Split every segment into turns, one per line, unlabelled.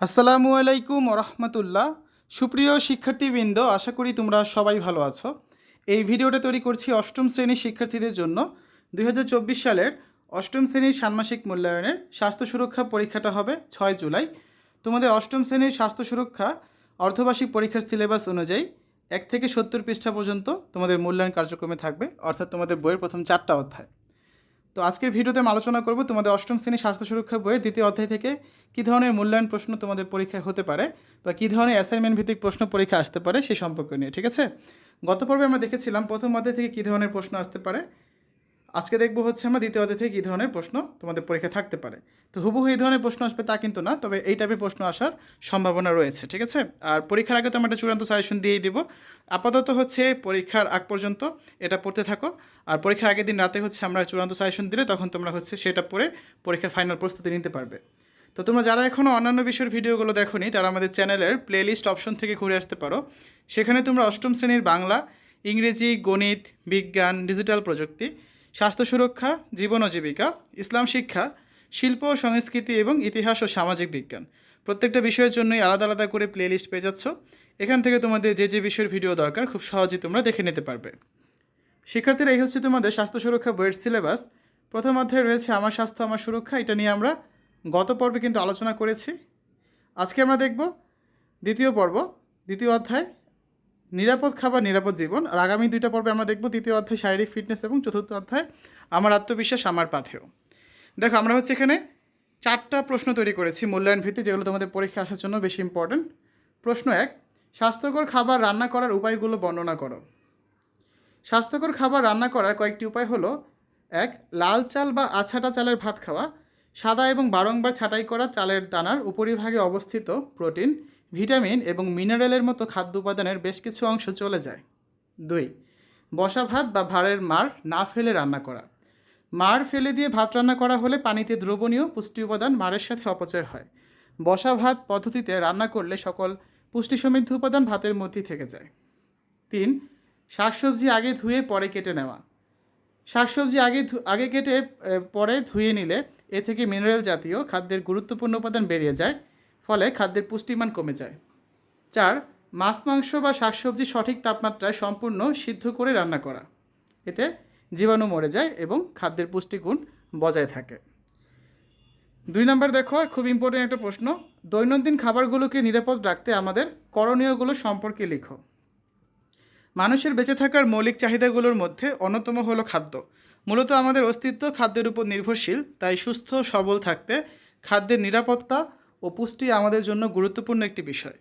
আসসালামু আলাইকুম রহমতুল্লাহ সুপ্রিয় শিক্ষার্থীবৃন্দ, আশা করি তোমরা সবাই ভালো আছো। এই ভিডিওটা তৈরি করছি অষ্টম শ্রেণির শিক্ষার্থীদের জন্য। দু হাজার চব্বিশ সালের অষ্টম শ্রেণির ষান্মাসিক মূল্যায়নের স্বাস্থ্য সুরক্ষা পরীক্ষাটা হবে ছয় জুলাই। তোমাদের অষ্টম শ্রেণির স্বাস্থ্য সুরক্ষা অর্ধবার্ষিক পরীক্ষার সিলেবাস অনুযায়ী এক থেকে সত্তর পৃষ্ঠা পর্যন্ত তোমাদের মূল্যায়ন কার্যক্রমে থাকবে। অর্থাৎ তোমাদের বইয়ের প্রথম চারটা অধ্যায়। তো আজকের ভিডিওতে আমি আলোচনা করব তোমাদের অষ্টম শ্রেণি স্বাস্থ্য সুরক্ষা বইয়ের দ্বিতীয় অধ্যায় থেকে কী ধরনের মূল্যায়ন প্রশ্ন তোমাদের পরীক্ষায় হতে পারে বা কী ধরনের অ্যাসাইনমেন্ট ভিত্তিক প্রশ্ন পরীক্ষা আসতে পারে সেই সম্পর্কে নিয়ে, ঠিক আছে? গত পর্বে আমরা দেখেছিলাম প্রথম অধ্যায় থেকে কী ধরনের প্রশ্ন আসতে পারে আজকে দেখব হচ্ছে আমরা দ্বিতীয় অধ্যায় থেকে কী ধরনের প্রশ্ন তোমাদের পরীক্ষা থাকতে পারে। তো হুবহু এই ধরনের প্রশ্ন আসবে তা কিন্তু না, তবে এই টাইপের প্রশ্ন আসার সম্ভাবনা রয়েছে, ঠিক আছে? আর পরীক্ষার আগে তো আমরা একটা চূড়ান্ত সাজেশন দিয়েই দিব। আপাতত হচ্ছে পরীক্ষার আগ পর্যন্ত এটা পড়তে থাকো। আর পরীক্ষার আগের দিন রাতে হচ্ছে আমরা চূড়ান্ত সাজেশন দিলে তখন তোমরা হচ্ছে সেটা পড়ে পরীক্ষার ফাইনাল প্রস্তুতি নিতে পারবে। তো তোমরা যারা এখনও অন্যান্য বিষয়ের ভিডিওগুলো দেখোনি, তারা আমাদের চ্যানেলের প্লেলিস্ট অপশন থেকে ঘুরে আসতে পারো। সেখানে তোমরা অষ্টম শ্রেণির বাংলা, ইংরেজি, গণিত, বিজ্ঞান ডিজিটাল প্রযুক্তি স্বাস্থ্য সুরক্ষা, জীবন ও জীবিকা, ইসলাম শিক্ষা, শিল্প ও সংস্কৃতি এবং ইতিহাস ও সামাজিক বিজ্ঞান। প্রত্যেকটা বিষয়ের জন্যই আলাদা আলাদা করে প্লেলিস্ট পেয়ে যাচ্ছ। এখান থেকে তোমাদের যে যে বিষয়ের ভিডিও দরকার, খুব সহজেই তোমরা দেখে নিতে পারবে। শিক্ষার্থীরা, এই হচ্ছে তোমাদের স্বাস্থ্য সুরক্ষা বইয়ের সিলেবাস প্রথম অধ্যায়ে রয়েছে, আমার স্বাস্থ্য, আমার সুরক্ষা এটা নিয়ে আমরা গত পর্বে কিন্তু আলোচনা করেছি। আজকে আমরা দেখব দ্বিতীয় পর্ব, দ্বিতীয় অধ্যায় নিরাপদ খাবার, নিরাপদ জীবন। আর আগামী দুইটা পর্বে আমরা দেখব তৃতীয় অধ্যায়, শারীরিক ফিটনেস এবং চতুর্থ অধ্যায়, আমার আত্মবিশ্বাস, আমার পাথেও দেখো, আমরা হচ্ছে এখানে চারটা প্রশ্ন তৈরি করেছি মূল্যায়ন ভিত্তি যেগুলো তোমাদের পরীক্ষা আসার জন্য বেশি ইম্পর্ট্যান্ট প্রশ্ন এক, স্বাস্থ্যকর খাবার রান্না করার উপায়গুলো বর্ণনা করো। স্বাস্থ্যকর খাবার রান্না করার কয়েকটি উপায় হলো, এক, লাল চাল বা আছাটা চালের ভাত খাওয়া। সাদা এবং বারংবার ছাঁটাই করা চালের দানার উপরিভাগে অবস্থিত প্রোটিন। ভিটামিন এবং মিনারেলের মতো খাদ্য উপাদানের বেশ কিছু অংশ চলে যায়। দুই, বসা ভাত বা ভাড়ের মার না ফেলে রান্না করা। মার ফেলে দিয়ে ভাত রান্না করা হলে পানিতে দ্রবণীয় পুষ্টি উপাদান মারের সাথে অপচয় হয়। বসা ভাত পদ্ধতিতে রান্না করলে সকল পুষ্টি সমৃদ্ধ উপাদান ভাতের মধ্যেই থেকে যায়। তিন, শাকসবজি আগে ধুয়ে পরে কেটে নেওয়া। শাকসবজি আগে আগে কেটে পরে ধুয়ে নিলে এ থেকে মিনারেল জাতীয় খাদ্যের গুরুত্বপূর্ণ উপাদান বেরিয়ে যায়। ফলে খাদ্যের পুষ্টিমান কমে যায়। চার, মাছ, মাংস বা শাকসবজি সঠিক তাপমাত্রায় সম্পূর্ণ সিদ্ধ করে রান্না করা। এতে জীবাণু মরে যায় এবং খাদ্যের পুষ্টিগুণ বজায় থাকে। দুই নম্বর দেখো খুব ইম্পর্টেন্ট একটা প্রশ্ন, দৈনন্দিন খাবারগুলোকে নিরাপদ রাখতে আমাদের করণীয়গুলো সম্পর্কে লিখো। মানুষের বেঁচে থাকার মৌলিক চাহিদাগুলোর মধ্যে অন্যতম হলো খাদ্য। মূলত আমাদের অস্তিত্ব খাদ্যের উপর নির্ভরশীল, তাই সুস্থ সবল থাকতে খাদ্যের নিরাপত্তা ও পুষ্টি আমাদের জন্য গুরুত্বপূর্ণ একটি বিষয়।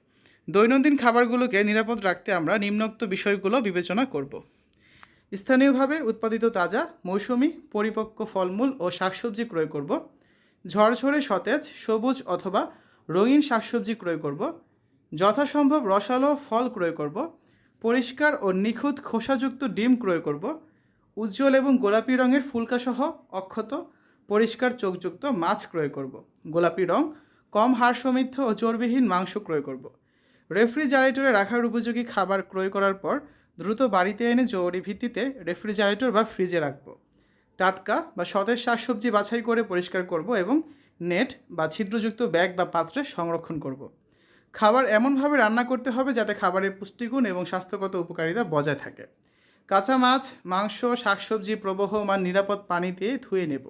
দৈনন্দিন খাবারগুলোকে নিরাপদ রাখতে আমরা নিম্নোক্ত বিষয়গুলো বিবেচনা করব। স্থানীয়ভাবে উৎপাদিত তাজা মৌসুমি, পরিপক্ক ফলমূল ও শাকসবজি ক্রয় করব। ঝরঝরে সতেজ, সবুজ অথবা রঙিন শাকসবজি ক্রয় করব। যথাসম্ভব রসালো ফল ক্রয় করব। পরিষ্কার ও নিখুঁত খোসাযুক্ত ডিম ক্রয় করব। উজ্জ্বল এবং গোলাপি রঙের ফুলকাসহ অক্ষত, পরিষ্কার চোখযুক্ত মাছ ক্রয় করব। গোলাপি রং কম হাড় সমৃদ্ধ ও চর্বিহীন মাংস ক্রয় করব। রেফ্রিজারেটরে রাখার উপযোগী খাবার ক্রয় করার পর দ্রুত বাড়িতে এনে জরুরি ভিত্তিতে রেফ্রিজারেটর বা ফ্রিজে রাখব। টাটকা বা সতেজ শাকসবজি বাছাই করে পরিষ্কার করব এবং নেট বা ছিদ্রযুক্ত ব্যাগ বা পাত্রে সংরক্ষণ করব। খাবার এমনভাবে রান্না করতে হবে যাতে খাবারের পুষ্টিগুণ এবং স্বাস্থ্যগত উপকারিতা বজায় থাকে। কাঁচা মাছ, মাংস, শাকসবজি প্রবহমান নিরাপদ পানিতে ধুয়ে নেব।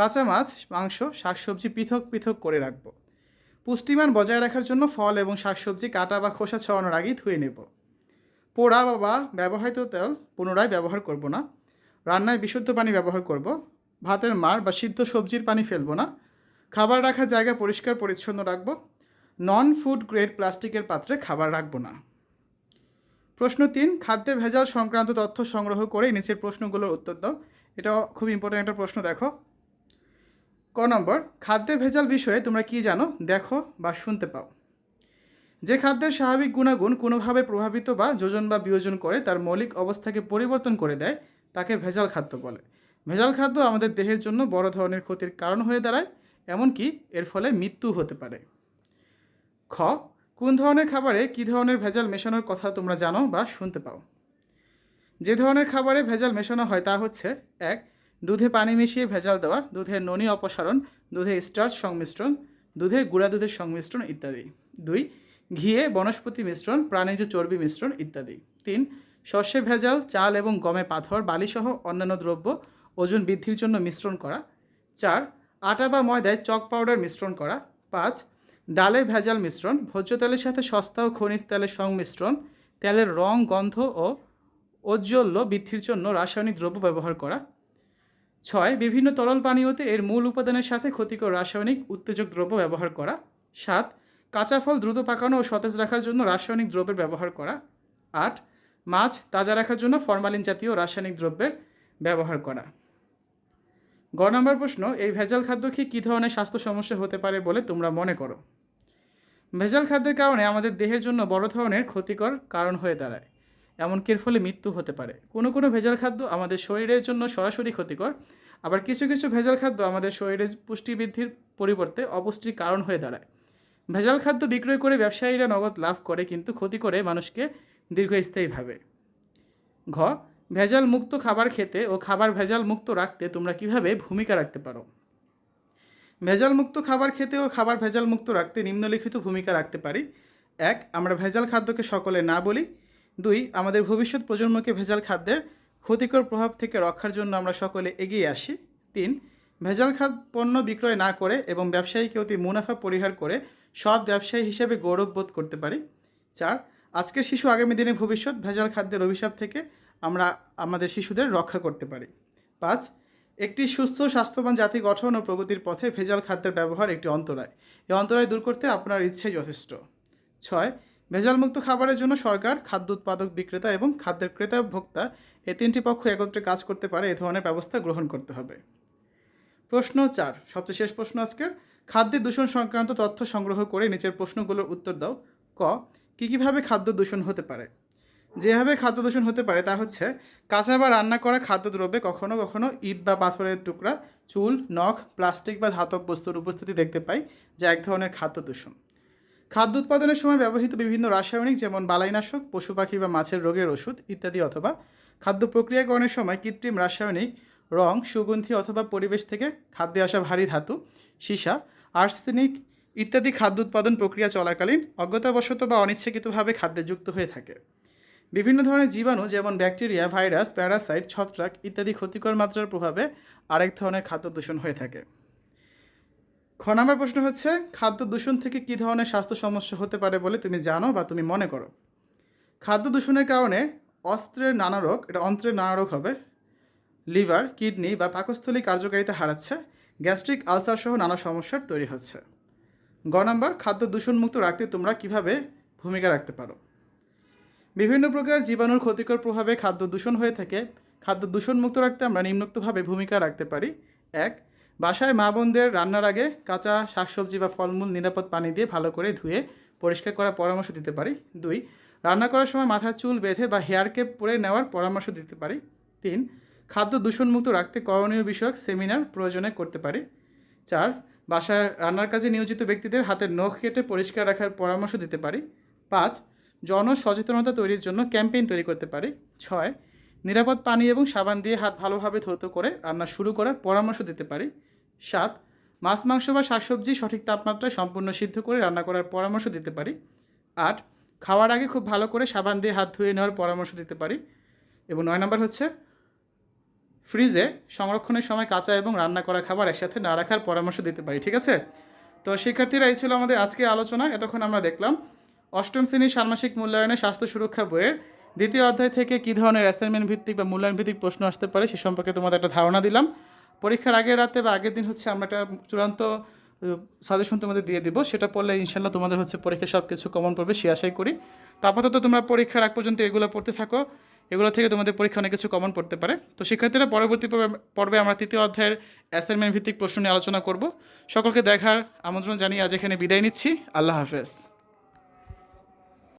কাঁচা মাছ, মাংস, শাকসবজি পৃথক পৃথক করে রাখব। পুষ্টিমান বজায় রাখার জন্য ফল এবং শাকসবজি কাটা বা খোসা ছড়ানোর আগেই ধুয়ে নেব। পোড়া বা ব্যবহৃত তেল পুনরায় ব্যবহার করব না। রান্নায় বিশুদ্ধ পানি ব্যবহার করব। ভাতের মার বা সিদ্ধ সবজির পানি ফেলব না। খাবার রাখার জায়গা পরিষ্কার পরিচ্ছন্ন রাখব। নন ফুড গ্রেড প্লাস্টিকের পাত্রে খাবার রাখব না। প্রশ্ন তিন, খাদ্যে ভেজাল সংক্রান্ত তথ্য সংগ্রহ করে নিচের প্রশ্নগুলোর উত্তর দাও। এটা খুব ইম্পর্টেন্ট একটা প্রশ্ন, দেখো। ক নম্বর, খাদ্যে ভেজাল বিষয়ে তোমরা কি জানো, দেখো বা শুনতে পাও। যে খাদ্যের স্বাভাবিক গুণাগুণ কোনোভাবে প্রভাবিত বা যোজন বা বিয়োজন করে, তার মৌলিক অবস্থাকে পরিবর্তন করে দেয়, তাকে ভেজাল খাদ্য বলে। ভেজাল খাদ্য আমাদের দেহের জন্য বড় ধরনের ক্ষতির কারণ হয়ে দাঁড়ায়, এমনকি এর ফলে মৃত্যু হতে পারে। খ, কোন ধরনের খাবারে কী ধরনের ভেজাল মেশানোর কথা তোমরা জানো বা শুনতে পাও? যে ধরনের খাবারে ভেজাল মেশানো হয় তা হচ্ছে, এক দুধে পানি মিশিয়ে ভেজাল দেওয়া দুধের ননি অপসারণ, দুধে স্টার্চ সংমিশ্রণ, দুধে গুঁড়া দুধের সংমিশ্রণ ইত্যাদি। দুই, ঘিয়ে বনস্পতি মিশ্রণ, প্রাণীজ চর্বি মিশ্রণ ইত্যাদি। তিন শস্যে ভেজাল, চাল এবং গমে পাথর, বালিসহ অন্যান্য দ্রব্য ওজন বৃদ্ধির জন্য মিশ্রণ করা। চার, আটা বা ময়দায় চক পাউডার মিশ্রণ করা। পাঁচ, ডালে ভেজাল মিশ্রণ, ভোজ্য তেলের সাথে সস্তা ও খনিজ তেলের সংমিশ্রণ, তেলের রং, গন্ধ ও ঔজ্জ্বল্য বৃদ্ধির জন্য রাসায়নিক দ্রব্য ব্যবহার করা। ছয়, বিভিন্ন তরল পানীয়তে এর মূল উপাদানের সাথে ক্ষতিকর রাসায়নিক উত্তেজক দ্রব্য ব্যবহার করা। সাত, কাঁচা ফল দ্রুত পাকানো ও সতেজ রাখার জন্য রাসায়নিক দ্রব্যের ব্যবহার করা। আট, মাছ তাজা রাখার জন্য ফরমালিন জাতীয় রাসায়নিক দ্রব্যের ব্যবহার করা। গ নম্বর প্রশ্ন, এই ভেজাল খাদ্য খেয়ে কী ধরনের স্বাস্থ্য সমস্যা হতে পারে বলে তোমরা মনে করো? ভেজাল খাদ্যের কারণে আমাদের দেহের জন্য বড় ধরনের ক্ষতিকর কারণ হয়ে দাঁড়ায়। এমনকি এর ফলে মৃত্যু হতে পারে। কোনো কোনো ভেজাল খাদ্য আমাদের শরীরের জন্য সরাসরি ক্ষতিকর, আবার কিছু কিছু ভেজাল খাদ্য আমাদের শরীরের পুষ্টি বৃদ্ধির পরিবর্তে অপুষ্টির কারণ হয়ে দাঁড়ায়। ভেজাল খাদ্য বিক্রয় করে ব্যবসায়ীরা নগদ লাভ করে কিন্তু ক্ষতি করে মানুষকে দীর্ঘস্থায়ীভাবে ঘ, ভেজাল মুক্ত খাবার খেতে ও খাবার ভেজাল মুক্ত রাখতে তোমরা কীভাবে ভূমিকা রাখতে পারো? ভেজাল মুক্ত খাবার খেতে ও খাবার ভেজাল মুক্ত রাখতে নিম্নলিখিত ভূমিকা রাখতে পারি। এক, আমরা ভেজাল খাদ্যকে সকলে না বলি। দুই, আমাদের ভবিষ্যৎ প্রজন্মকে ভেজাল খাদ্যের ক্ষতিকর প্রভাব থেকে রক্ষার জন্য আমরা সকলে এগিয়ে আসি। তিন, ভেজাল খাদ্য পণ্য বিক্রয় না করে এবং ব্যবসায়ীকে অতি মুনাফা পরিহার করে সৎ ব্যবসায়ী হিসেবে গৌরব বোধ করতে পারি। চার, আজকের শিশু আগামী দিনে ভবিষ্যৎ ভেজাল খাদ্যের অভিশাপ থেকে আমরা আমাদের শিশুদের রক্ষা করতে পারি। পাঁচ, একটি সুস্থ, স্বাস্থ্যবান জাতি গঠন ও প্রগতির পথে ভেজাল খাদ্যের ব্যবহার একটি অন্তরায়। এই অন্তরায় দূর করতে আপনার ইচ্ছে যথেষ্ট। ছয় ভেজালমুক্ত খাবারের জন্য সরকার, খাদ্য উৎপাদক, বিক্রেতা এবং খাদ্যের ক্রেতা, ভোক্তা এই তিনটি পক্ষ একত্রে কাজ করতে পারে, এ ধরনের ব্যবস্থা গ্রহণ করতে হবে। প্রশ্ন চার, সবচেয়ে শেষ প্রশ্ন আজকের খাদ্যের দূষণ সংক্রান্ত তথ্য সংগ্রহ করে নিচের প্রশ্নগুলোর উত্তর দাও। ক, কী কীভাবে খাদ্য দূষণ হতে পারে? যেভাবে খাদ্য দূষণ হতে পারে তা হচ্ছে, কাঁচা বা রান্না করা খাদ্যদ্রব্যে কখনো কখনো ইট বা পাথরের টুকরা, চুল, নখ, প্লাস্টিক বা ধাতব বস্তুর উপস্থিতি দেখতে পাই, যা এক ধরনের খাদ্য দূষণ। খাদ্য উৎপাদনের সময় ব্যবহৃত বিভিন্ন রাসায়নিক, যেমন বালাইনাশক, পশু পাখি বা মাছের রোগের ওষুধ ইত্যাদি অথবা খাদ্য প্রক্রিয়াকরণের সময় কৃত্রিম রাসায়নিক, রং, সুগন্ধি অথবা পরিবেশ থেকে খাদ্যে আসা ভারী ধাতু, সীসা, আর্সেনিক ইত্যাদি খাদ্য উৎপাদন প্রক্রিয়া চলাকালীন অজ্ঞতাবশত বা অনিচ্ছাকৃতভাবে খাদ্যে যুক্ত হয়ে থাকে। বিভিন্ন ধরনের জীবাণু, যেমন ব্যাকটেরিয়া, ভাইরাস, প্যারাসাইট, ছত্রাক ইত্যাদি ক্ষতিকর মাত্রার প্রভাবে আরেক ধরনের খাদ্য দূষণ হয়ে থাকে। খ নম্বর প্রশ্ন হচ্ছে, খাদ্য দূষণ থেকে কী ধরনের স্বাস্থ্য সমস্যা হতে পারে বলে তুমি জানো বা তুমি মনে করো? খাদ্য দূষণের কারণে অস্ত্রের নানা রোগ, এটা অন্ত্রের নানা রোগ হবে, লিভার, কিডনি বা পাকস্থলী কার্যকারিতা হারাচ্ছে, গ্যাস্ট্রিক আলসার সহ নানা সমস্যার তৈরি হচ্ছে। গ নম্বর, খাদ্য দূষণমুক্ত রাখতে তোমরা কীভাবে ভূমিকা রাখতে পারো? বিভিন্ন প্রকার জীবাণুর ক্ষতিকর প্রভাবে খাদ্য দূষণ হয়ে থাকে। খাদ্য দূষণমুক্ত রাখতে আমরা নিম্নোক্তভাবে ভূমিকা রাখতে পারি। এক বাসায় মা বোনদের রান্নার আগে কাঁচা শাকসবজি বা ফলমূল, নিরাপদ পানি দিয়ে ভালো করে ধুয়ে পরিষ্কার করার পরামর্শ দিতে পারি। দুই, রান্না করার সময় মাথার চুল বেঁধে বা হেয়ার কেপ পরে নেওয়ার পরামর্শ দিতে পারি। তিন, খাদ্য দূষণমুক্ত রাখতে করণীয় বিষয়ক সেমিনার প্রয়োজনে করতে পারি। চার, বাসায় রান্নার কাজে নিয়োজিত ব্যক্তিদের হাতের নখ কেটে পরিষ্কার রাখার পরামর্শ দিতে পারি। পাঁচ জন সচেতনতা তৈরির জন্য ক্যাম্পেইন তৈরি করতে পারি। ছয়, নিরাপদ পানি এবং সাবান দিয়ে হাত ভালোভাবে ধৌত করে রান্না শুরু করার পরামর্শ দিতে পারি। সাত, মাছ, মাংস বা শাকসবজি সঠিক তাপমাত্রায় সম্পূর্ণ সিদ্ধ করে রান্না করার পরামর্শ দিতে পারি। আট, খাওয়ার আগে খুব ভালো করে সাবান দিয়ে হাত ধুয়ে নেওয়ার পরামর্শ দিতে পারি। এবং নয় নম্বর হচ্ছে, ফ্রিজে সংরক্ষণের সময় কাঁচা এবং রান্না করা খাবার একসাথে না রাখার পরামর্শ দিতে পারি, ঠিক আছে? তো শিক্ষার্থীরা, এই ছিল আমাদের আজকে আলোচনা। এতক্ষণ আমরা দেখলাম, অষ্টম শ্রেণির ষান্মাসিক মূল্যায়নে স্বাস্থ্য সুরক্ষা বইয়ের দ্বিতীয় অধ্যায় থেকে কী ধরনের অ্যাসাইনমেন্ট ভিত্তিক বা মূল্যায়ন ভিত্তিক প্রশ্ন আসতে পারে সে সম্পর্কে তোমাদের একটা ধারণা দিলাম। পরীক্ষার আগের রাতে বা আগের দিন হচ্ছে আমরা একটা চূড়ান্ত সাজেশন তোমাদের দিয়ে দিব। সেটা পড়লে ইনশাল্লাহ তোমাদের হচ্ছে পরীক্ষায় সব কিছু কমন পড়বে, সে আশাই করি। তো আপাতত তোমরা পরীক্ষার আগ পর্যন্ত এগুলো পড়তে থাকো। এগুলো থেকে তোমাদের পরীক্ষা অনেক কিছু কমন পড়তে পারে। তো শিক্ষার্থীরা পরবর্তী পর্বে- পর্বে আমরা তৃতীয় অধ্যায়ের অ্যাসাইনমেন্ট ভিত্তিক প্রশ্ন নিয়ে আলোচনা করব। সকলকে দেখার আমন্ত্রণ জানিয়ে আজ এখানে বিদায় নিচ্ছি। আল্লাহ হাফেজ।